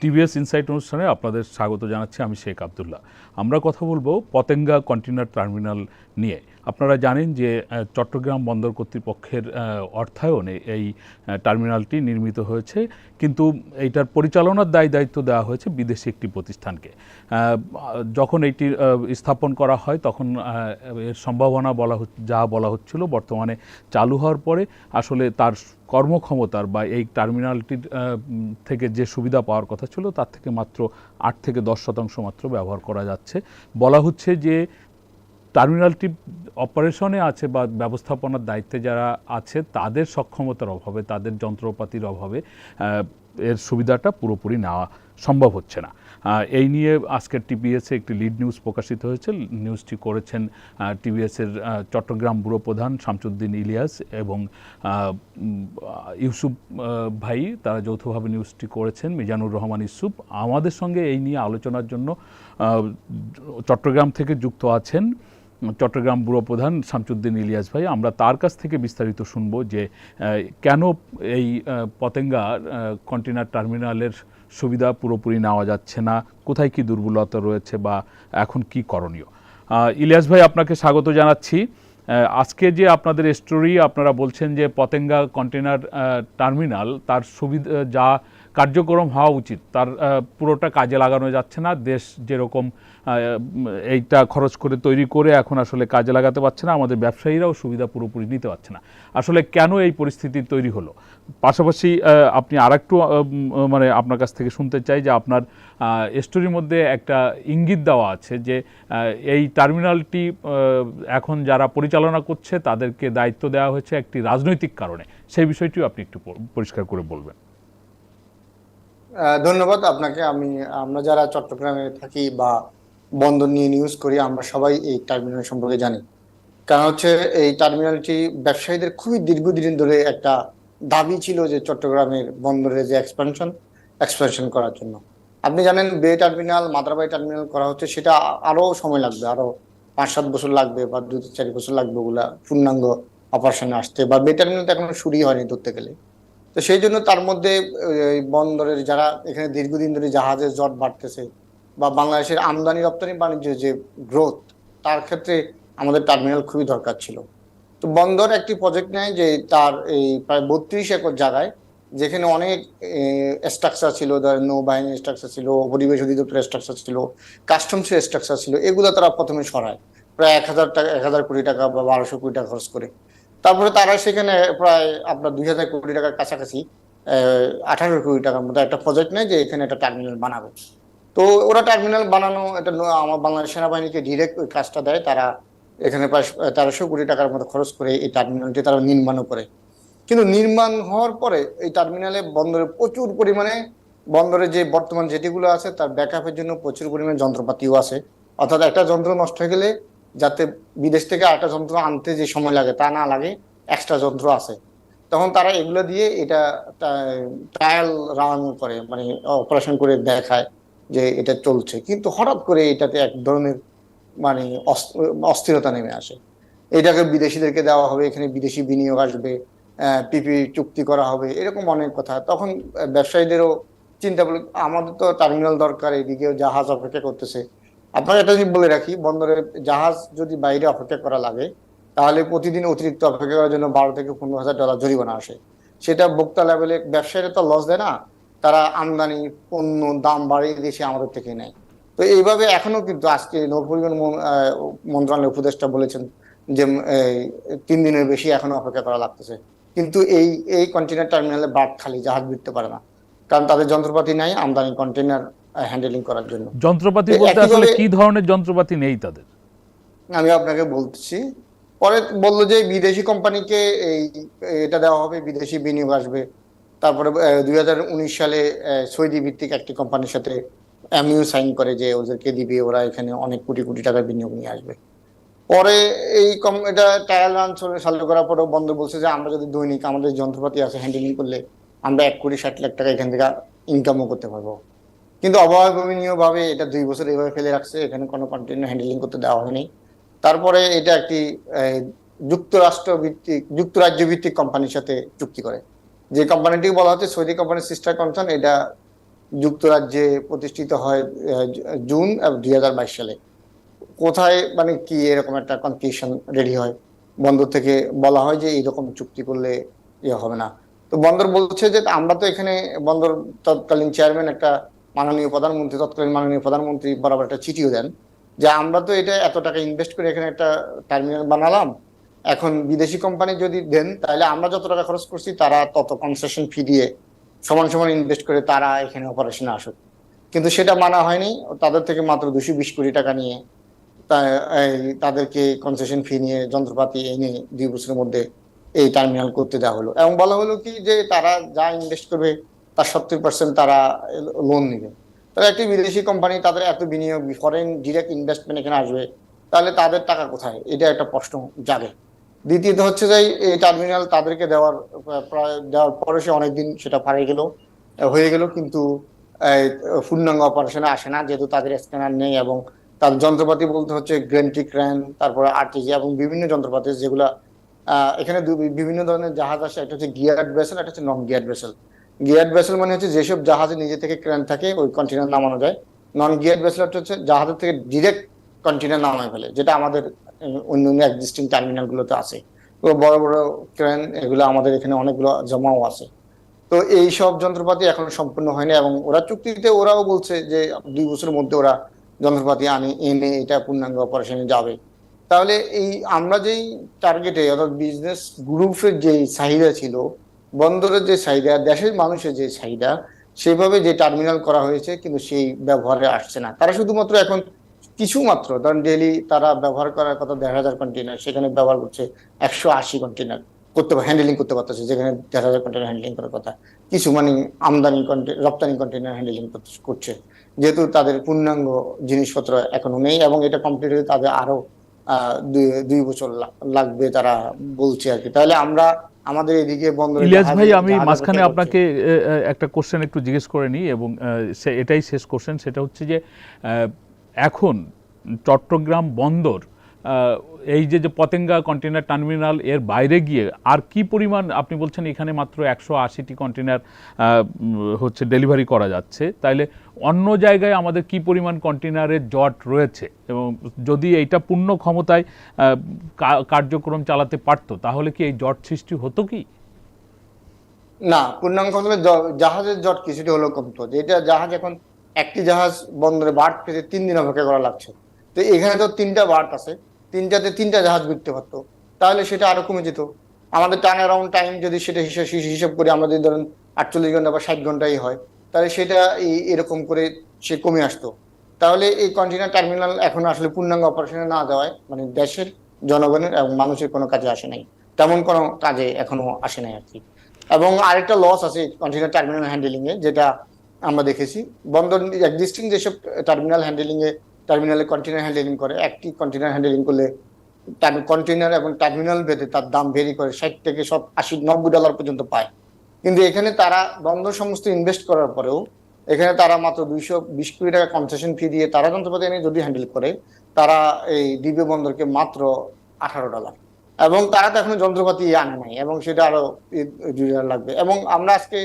TVS insight অনুষ্ঠানে আপনাদের স্বাগত জানাচ্ছি, আমি শেখ আবদুল্লাহ। আমরা কথা বলব পতেঙ্গা কন্টেনার টার্মিনাল নিয়ে। আপনারা জানেন যে চট্টগ্রাম বন্দর কর্তৃপক্ষের অর্থায়নে এই টার্মিনালটি নির্মিত হয়েছে। কিন্তু এইটার পরিচালনার দায়, দায়িত্ব দেওয়া হয়েছে বিদেশি একটি প্রতিষ্ঠানকে। যখন এটি স্থাপন করা হয়, তখন এর সম্ভাবনা বলা যা বলা হচ্ছিল বর্তমানে চালু হওয়ার পরে, আসলে তার কর্মক্ষমতার বা এই টার্মিনালটির থেকে যে সুবিধা পাওয়ার কথা ছিল, তার থেকে মাত্র আট থেকে দশ শতাংশ মাত্র ব্যবহার করা যাচ্ছে। বলা হচ্ছে যে টার্মিনালটি অপারেশনে আছে বা ব্যবস্থাপনার দায়িত্বে যারা আছে, তাদের সক্ষমতার অভাবে, তাদের যন্ত্রপাতির অভাবে এর সুবিধাটা পুরোপুরি নেওয়া সম্ভব হচ্ছে না। এই নিয়ে আজকের টিপিএসে একটি লিড নিউজ প্রকাশিত হয়েছে। নিউজটি করেছেন টিভিএসের চট্টগ্রাম ব্যুরো প্রধান শামসুদ্দিন ইলিয়াস এবং ইউসুফ ভাই, তারা যৌথভাবে নিউজটি করেছেন, মিজানুর রহমান ইউসুফ। আমাদের সঙ্গে এই নিয়ে আলোচনার জন্য চট্টগ্রাম থেকে যুক্ত আছেন চট্টগ্রাম ব্যুরো প্রধান শামসুদ্দিন ইলিয়াস ভাই, আমরা তার কাছ থেকে বিস্তারিত শুনব যে কেন এই পতেঙ্গা কন্টেনার টার্মিনালের সুবিধা পুরোপুরি নেওয়া যাচ্ছে না? কোথায় কি দুর্বলতা রয়েছে বা এখন কি করণীয়? ইলিয়াস ভাই, আপনাকে স্বাগত জানাচ্ছি। আজকে যে আপনাদের স্টোরি আপনারা বলছেন যে পতেঙ্গা কন্টেনার টার্মিনাল, তার সুবিধা, যা কার্যক্রম হওয়া উচিত। তার পুরোটা কাজে লাগানো যাচ্ছে না। দেশ যেরকম এইটা খরচ করে তৈরি করে এখন আসলে কাজে লাগাতে পারছে না, আমাদের ব্যবসায়ীরাও সুবিধা পুরোপুরি নিতে পারছে না। আসলে কেন এই পরিস্থিতি তৈরি হলো? পাশাপাশি আপনি আর একটু মানে আপনার কাছ থেকে শুনতে চাই যে আপনার স্টোরির মধ্যে একটা ইঙ্গিত দেওয়া আছে যে এই টার্মিনালটি এখন যারা পরিচালনা করছে তাদেরকে দায়িত্ব দেওয়া হয়েছে একটি রাজনৈতিক কারণে। সেই বিষয়টিও আপনি একটু পরিষ্কার করে বলবেন। ধন্যবাদ। আপনাকে আমি, আমরা যারা চট্টগ্রামে থাকি বা বন্দর নিয়ে নিউজ করি, আমরা সবাই এই টার্মিনাল সম্পর্কে জানি। কারণ হচ্ছে এই টার্মিনালটি ব্যবসায়ীদের খুবই দীর্ঘদিন ধরে একটা দাবি ছিল যে চট্টগ্রামের বন্দরের যে এক্সপানশন এক্সপানশন করার জন্য। আপনি জানেন, বে টার্মিনাল মাদ্রাবাই টার্মিনাল করা হচ্ছে, সেটা আরও সময় লাগবে, আরও পাঁচ সাত বছর লাগবে বা দু চার বছর লাগবে ওগুলা পূর্ণাঙ্গ অপারেশনে আসতে, বা বে টার্মিনাল তো এখনও শুরুই হয়নি ধরতে গেলে। তো সেই জন্য তার মধ্যে বন্দরের যারা এখানে দীর্ঘদিন ধরে জাহাজের জট বাড়তেছে বা বাংলাদেশের আমদানি রপ্তানি বাণিজ্যের যে গ্রোথ তার ক্ষেত্রে আমাদের টার্মিনাল খুবই দরকার ছিল। তো বন্দর একটি প্রজেক্ট নেয় যে তার এই প্রায় বত্রিশ একর জায়গায়, যেখানে অনেক স্ট্রাকচার ছিল, ধরেন নৌবাহিনীর স্ট্রাকচার ছিল, পরিবেশ অধিদপ্তরের স্ট্রাকচার ছিল কাস্টমসের স্ট্রাকচার ছিল, এগুলো তারা প্রথমে সরায়। প্রায় এক হাজার টাকা, এক হাজার কোটি টাকা বা বারোশো কোটি টাকা খরচ করে। তারপরে তারা সেখানে প্রায় আপনার দুই হাজার কোটি টাকার কাছাকাছি আঠারো কোটি টাকার মতো একটা প্রজেক্ট নেয় যে এখানে একটা টার্মিনাল বানাবে। তো ওরা টার্মিনাল বানানো, এটা আমার বাংলাদেশ সেনাবাহিনীকে ডিরেক্ট ওই কাজটা দেয়। তারা এখানে প্রায় তেরোশো কোটি টাকার মতো খরচ করে এই টার্মিনালটি তারা নির্মাণও করে। কিন্তু নির্মাণ হওয়ার পরে এই টার্মিনালে বন্দরে প্রচুর পরিমাণে, বন্দরে যে বর্তমান যেটিগুলো আছে, তার ব্যাকআপের জন্য প্রচুর পরিমাণে যন্ত্রপাতিও আছে। অর্থাৎ একটা যন্ত্র নষ্ট হয়ে গেলে যাতে বিদেশ থেকে আরেকটা যন্ত্র আনতে যে সময় লাগে তা না লাগে এক্সট্রা যন্ত্র আছে। তখন তারা এগুলো দিয়ে এটা ট্রায়াল রান করে মানে অপারেশন করে দেখায় যে এটা চলছে। কিন্তু হঠাৎ করে এটাতে এক ধরনের মানে অস- অস্থিরতা নেমে আসে। এটাকে বিদেশিদেরকে দেওয়া হবে, এখানে বিদেশি বিনিয়োগ আসবে পিপি চুক্তি করা হবে, এরকম অনেক কথা। তখন ব্যবসায়ীদেরও চিন্তা বলে আমাদের তো টার্মিনাল দরকার, এদিকেও জাহাজ অপেক্ষা করতেছে। আপনাকে একটা জিনিস বলে রাখি, বন্দরে জাহাজ যদি বাইরে অপেক্ষা করা লাগে, তাহলে প্রতিদিন অতিরিক্ত অপেক্ষা করার জন্য বারো থেকে পনেরো হাজার ডলার জরিমানা আসে। সেটা ভোক্তা লেভেলে ব্যবসায়ীরা তো লস দেয় না, তারা আমদানি, পণ্য, দাম বাড়িয়ে দিয়েছে আমাদের থেকে নেয়। তো এইভাবে এখনও কিন্তু আজকে নৌপরিবহন মন- মন্ত্রণালয়ের উপদেষ্টা বলেছেন যে তিন দিনের বেশি এখনও অপেক্ষা করা লাগতেছে। কিন্তু এই এই কন্টেনার টার্মিনালে বাদ খালি, জাহাজ বিকতে পারে না। কারণ তাদের যন্ত্রপাতি নাই, আমদানি কন্টেনার হ্যান্ডেলিং করার জন্য। যন্ত্রপাতি বলতে আসলে কি ধরনের যন্ত্রপাতি নেই তাদের? আমি আপনাকে বলছি পরে বলল যে বিদেশি কোম্পানিকে এই এটা দেওয়া হবে বিদেশি বিনিয়োগ আসবে। তারপরে দুই উনিশ সালে সৌদি ভিত্তিক একটি কোম্পানির সাথে এমইউ সাইন করে যে ওদেরকে দিবে ওরা এখানে অনেক কোটি কোটি টাকার বিনিয়োগ নিয়ে আসবে। পরে এই কম এটা ট্রায়াল রান চালু করার পরেও বন্ধ বলছে যে আমরা যদি দৈনিক আমাদের যন্ত্রপাতি আছে হ্যান্ডেলিং করলে আমরা এক কোটি ষাট লাখ টাকা এখান থেকে ইনকামও করতে পারব। কিন্তু অভাবনীয় ভাবে এটা দুই বছর এইভাবে ফেলে রাখছে, এখানে কোনো কন্টেনার হ্যান্ডেলিং করতে দেওয়া হয়নি। তারপরে এটা একটি যুক্তরাষ্ট্র ভিত্তিক যুক্তরাজ্য ভিত্তিক কোম্পানির সাথে চুক্তি করে। যে কোম্পানিটি বলা হচ্ছে সৌদি কোম্পানির সিস্টার কনসার্ন এটা যুক্তরাজ্যে প্রতিষ্ঠিত হয় জুন দুই হাজার বাইশ সালে। কোথায় মানে কি এরকম একটা কনফিউশন রেডি হয়? বন্দর থেকে বলা হয় যে এইরকম চুক্তি করলে ইয়ে হবে না। তো বন্দর বলছে যে আমরা তো এখানে বন্দর তৎকালীন চেয়ারম্যান একটা মাননীয় প্রধানমন্ত্রী, তৎকালীন মাননীয় প্রধানমন্ত্রী বরাবর একটা চিঠিও দেন যে আমরা তো এটা এত টাকা ইনভেস্ট করে এখানে একটা টার্মিনাল বানালাম, এখন বিদেশি কোম্পানি যদি দেন, তাহলে আমরা যত টাকা খরচ করছি, তারা তত কনসেশন ফি দিয়ে সমান সমান ইনভেস্ট করে তারা এখানে অপারেশনে আসুক। কিন্তু সেটা মানা হয়নি, তাদের থেকে মাত্র দুশো বিশ কোটি টাকা নিয়ে তাদেরকে কনসেশন ফি নিয়ে যন্ত্রপাতি এনে দুই বছরের মধ্যে এই টার্মিনাল করতে দেওয়া হলো। এবং বলা হলো কি যে তারা যা ইনভেস্ট করবে তার সত্তর পার্সেন্ট তারা লোন নেবে। তাহলে একটি বিদেশি কোম্পানি তাদের এত বিনিয়োগ ফরেন ডিরেক্ট ইনভেস্টমেন্ট এখানে আসবে, তাহলে তাদের টাকা কোথায়? এটা একটা প্রশ্ন জাগে। দ্বিতীয়ত হচ্ছে যে, এই টার্মিনাল তাদেরকে দেওয়ার, প্রায় দেওয়ার পরে সে অনেকদিন সেটা পারে গেল, হয়ে গেল, কিন্তু পূর্ণাঙ্গ অপারেশনে আসে না, যেহেতু তাদের স্ক্যানার নেই এবং তার যন্ত্রপাতি বলতে হচ্ছে গ্রেন্টি ক্র্যান তারপরে আরটিজি এবং বিভিন্ন যন্ত্রপাতি, যেগুলা এখানে বিভিন্ন ধরনের জাহাজ আসে, একটা হচ্ছে গিয়ার্ড ভেসেল একটা হচ্ছে নন গিয়ার্ড ভেসেল গিয়ার্ড ভেসেল মানে হচ্ছে যেসব জাহাজে নিজে থেকে ক্রেন থাকে, ওই কন্টেনার নামানো যায়। নন গিয়ার্ড ভেসেল হচ্ছে জাহাজের থেকে ডিরেক্ট কন্টেনার নামায় ফেলে, যেটা আমাদের অন্য অন্য এক্সিস্টিং টার্মিনাল গুলোতে আছে। তো বড় বড় ক্রেন, এগুলো আমাদের এখানে অনেকগুলো জমাও আছে। তো এই সব যন্ত্রপাতি এখন সম্পূর্ণ হয়নি এবং ওরা চুক্তিতে ওরাও বলছে যে দুই বছরের মধ্যে ওরা যন্ত্রপাতি আনে, এনে এটা পূর্ণাঙ্গ অপারেশনে যাবে। তাহলে এই আমরা যেই টার্গেটে অর্থাৎ বিজনেস গ্রুপের যেই চাহিদা ছিল বন্দরের যে চাহিদা, দেশের মানুষের যে চাহিদা, সেভাবে যে টার্মিনাল করা হয়েছে কিন্তু সেই ব্যবহারে আসছে না। তারা শুধুমাত্র এখন কিছু মাত্র, ধরেন ডেলি তারা ব্যবহার করার কথা দেড় হাজার কন্টেনার সেখানে ব্যবহার করছে একশো আশি কন্টেনার করতে হ্যান্ডেলিং করতে পারতেছে, যেখানে দেড় হাজার কন্টেনার হ্যান্ডেলিং করার কথা। কিছু মানে আমদানি রপ্তানি কন্টেনার হ্যান্ডেলিং করছে। যেহেতু তাদের পূর্ণাঙ্গ জিনিসপত্র এখনও নেই এবং এটা কমপ্লিট হতে তাদের আরও দুই বছর লাগবে তারা বলছে আর কি। তাহলে আমরা আমাদের এদিকে বন্দরে ইলিয়াস ভাই আমি মাঝখানে আপনাকে একটা কোশ্চেন একটু জিজ্ঞেস করে নিই এবং এটাই শেষ কোশ্চেন সেটা হচ্ছে যে আহ, এখন চট্টগ্রাম বন্দর আহ, এই যে যে পতেঙ্গা কন্টেনার টার্মিনাল এর বাইরে গিয়ে আর কি পরিমাণ, আপনি বলছেন এখানে মাত্র একশো আশিটি কন্টেনার হচ্ছে ডেলিভারি করা যাচ্ছে, তাইলে অন্য জায়গায় আমাদের কি পরিমাণ কন্টেনারের জট রয়েছে? এবং যদি এইটা পূর্ণ ক্ষমতায় কার্যক্রম চালাতে পারতো, তাহলে কি এই জট সৃষ্টি হতো কি? না, পূর্ণাঙ্গ হলে জাহাজের জট কিছুটা হলেও কমতো। যেটা জাহাজ এখন একটি জাহাজ বন্দরে বার্ট পেতে তিন দিন অপেক্ষা করা লাগছে। তো এখানে তো তিনটা বার্ট আছে। তিনটাতে তিনটা জাহাজ ঘুরতে পারতো। তাহলে সেটা আরও কমে যেত। আমাদের টার্ন অ্যারাউন্ড টাইম যদি সেটা হিসাব হিসাব করে আমরা যদি ধরেন আটচল্লিশ ঘণ্টা বা ষাট ঘন্টাই হয়, তাহলে সেটা এই এরকম করে সে কমে আসতো। তাহলে এই কন্টেনার টার্মিনাল এখন আসলে পূর্ণাঙ্গ অপারেশনে না দেওয়ায় মানে দেশের জনগণের এবং মানুষের কোনো কাজে আসে নাই। তেমন কোনো কাজে এখনও আসে নাই আর কি। এবং আরেকটা লস আছে কন্টেনার টার্মিনাল হ্যান্ডেলিংয়ে যেটা আমরা দেখেছি। বন্দর এক্সিস্টিং যেসব টার্মিনাল হ্যান্ডেলিং এ টার্মিনালে কন্টেনার হ্যান্ডেলিং করে। একটি কন্টেনার হ্যান্ডেলিং করলে কন্টেনার এবং টার্মিনাল ভেদে তার দাম ভেরি করে ষাট থেকে সব আশি, নব্বই ডলার পর্যন্ত পায়। কিন্তু এখানে তারা বন্দর সমস্ত ইনভেস্ট করার পরেও এখানে তারা মাত্র দুইশো বিশ কোটি টাকা কনসেশন ফি দিয়ে তারা যন্ত্রপাতি এনে যদি হ্যান্ডেল করে, তারা এই দিব্য বন্দরকে মাত্র আঠারো ডলার এবং তারা তো এখনও যন্ত্রপাতি আনে নাই এবং সেটা আরও দুই লাগবে। এবং আমরা আজকে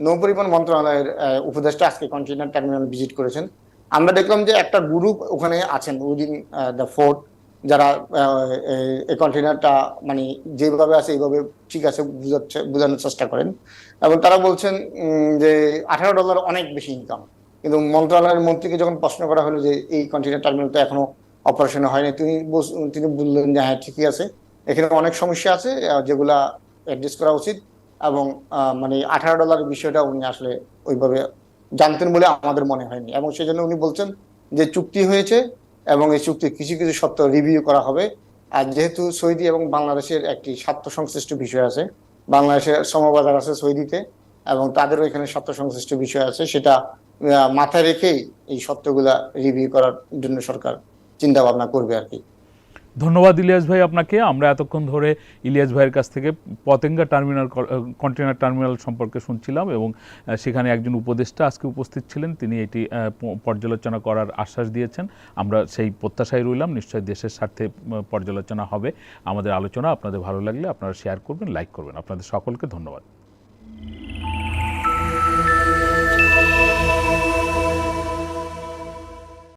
নৌ পরিবহন মন্ত্রণালয়ের উপদেষ্টা আজকে কন্টেনার টার্মিনাল ভিজিট করেছেন। আমরা দেখলাম যে একটা গ্রুপ ওখানে আছেন, উইদিন দ্য ফোর্ট যারা এই- কন্টেনারটা মানে যেভাবে আছে এইভাবে ঠিক আছে বুঝাচ্ছে, বোঝানোর চেষ্টা করেন। এবং তারা বলছেন যে আঠারো ডলার অনেক বেশি ইনকাম কিন্তু মন্ত্রণালয়ের মন্ত্রীকে যখন প্রশ্ন করা হলো যে এই কন্টেনার টার্মিনাল তো এখনও অপারেশনে হয়নি, তিনি তিনি বললেন যে হ্যাঁ ঠিকই আছে। এখানে অনেক সমস্যা আছে যেগুলা অ্যাডজাস্ট করা উচিত। এবং মানে আঠারো ডলার বিষয়টা উনি আসলে ওইভাবে জানতেন বলে আমাদের মনে হয়নি। এবং সেজন্য উনি বলছেন যে চুক্তি হয়েছে এবং এই চুক্তি কিছু কিছু সত্য রিভিউ করা হবে। আর যেহেতু সৌদি এবং বাংলাদেশের একটি স্বার্থ সংশ্লিষ্ট বিষয় আছে, বাংলাদেশের সমবাজার আছে সৌদিতে, এবং তাদেরও এখানে স্বার্থ সংশ্লিষ্ট বিষয় আছে, সেটা মাথায় রেখেই এই সত্যগুলা রিভিউ করার জন্য সরকার চিন্তা ভাবনা করবে আর কি। ধন্যবাদ, ইলিয়াস ভাই, আপনাকে। আমরা এতক্ষণ ধরে ইলিয়াস ভাইয়ের কাছ থেকে পতেঙ্গা টার্মিনাল কন্টেনার টার্মিনাল সম্পর্কে শুনছিলাম এবং সেখানে একজন উপদেষ্টা আজকে উপস্থিত ছিলেন। তিনি এটি পর্যালোচনা করার আশ্বাস দিয়েছেন। আমরা সেই প্রত্যাশায় রইলাম। নিশ্চয়ই দেশের স্বার্থে পর্যালোচনা হবে। আমাদের আলোচনা আপনাদের ভালো লাগলে আপনারা শেয়ার করবেন লাইক করবেন। আপনাদের সকলকে ধন্যবাদ।